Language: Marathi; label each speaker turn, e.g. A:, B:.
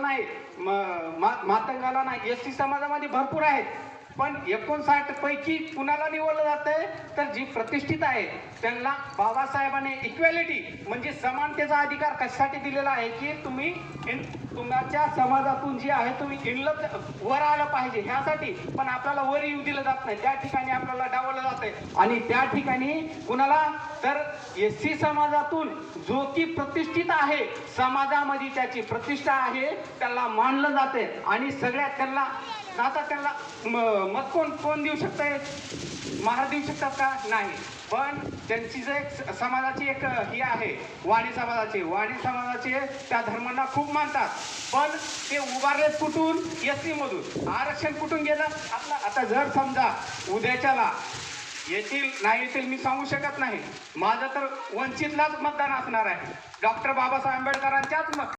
A: नाही म- मातंगाला नाही. एस टी समाजामध्ये भरपूर आहेत. पण एकोणसाठ पैकी कुणाला निवडलं जातंय? तर जी प्रतिष्ठित आहे त्यांना बाबासाहेबांनी इक्वॅलिटी म्हणजे समानतेचा अधिकार कशासाठी दिलेला आहे की तुम्ही तुमच्या समाजातून जी आहे तुम्ही इनलं वर आलं पाहिजे ह्यासाठी. पण आपल्याला वर येऊ दिलं जात नाही. त्या ठिकाणी आपल्याला डावलं जात आहे आणि त्या ठिकाणी कुणाला? तर एस सी समाजातून जो की प्रतिष्ठित आहे समाजामध्ये त्याची प्रतिष्ठा आहे त्याला मानलं जाते आणि सगळ्यात त्यांना आता त्यांना मत कोण कोण देऊ शकतंय? महार देऊ शकतात का? नाही. पण त्यांची जे एक स- समाजाची एक ही आहे वाणी समाजाची. वाणी समाजाचे त्या धर्मांना खूप मानतात. पण ते उभारलेत कुठून? एस मधून आरक्षण कुठून गेलं? आपलं आता जर समजा उद्याच्याला येतील नाही येतील मी सांगू शकत नाही. माझं तर वंचितलाच मतदान असणार आहे. डॉक्टर बाबासाहेब आंबेडकरांच्याच मत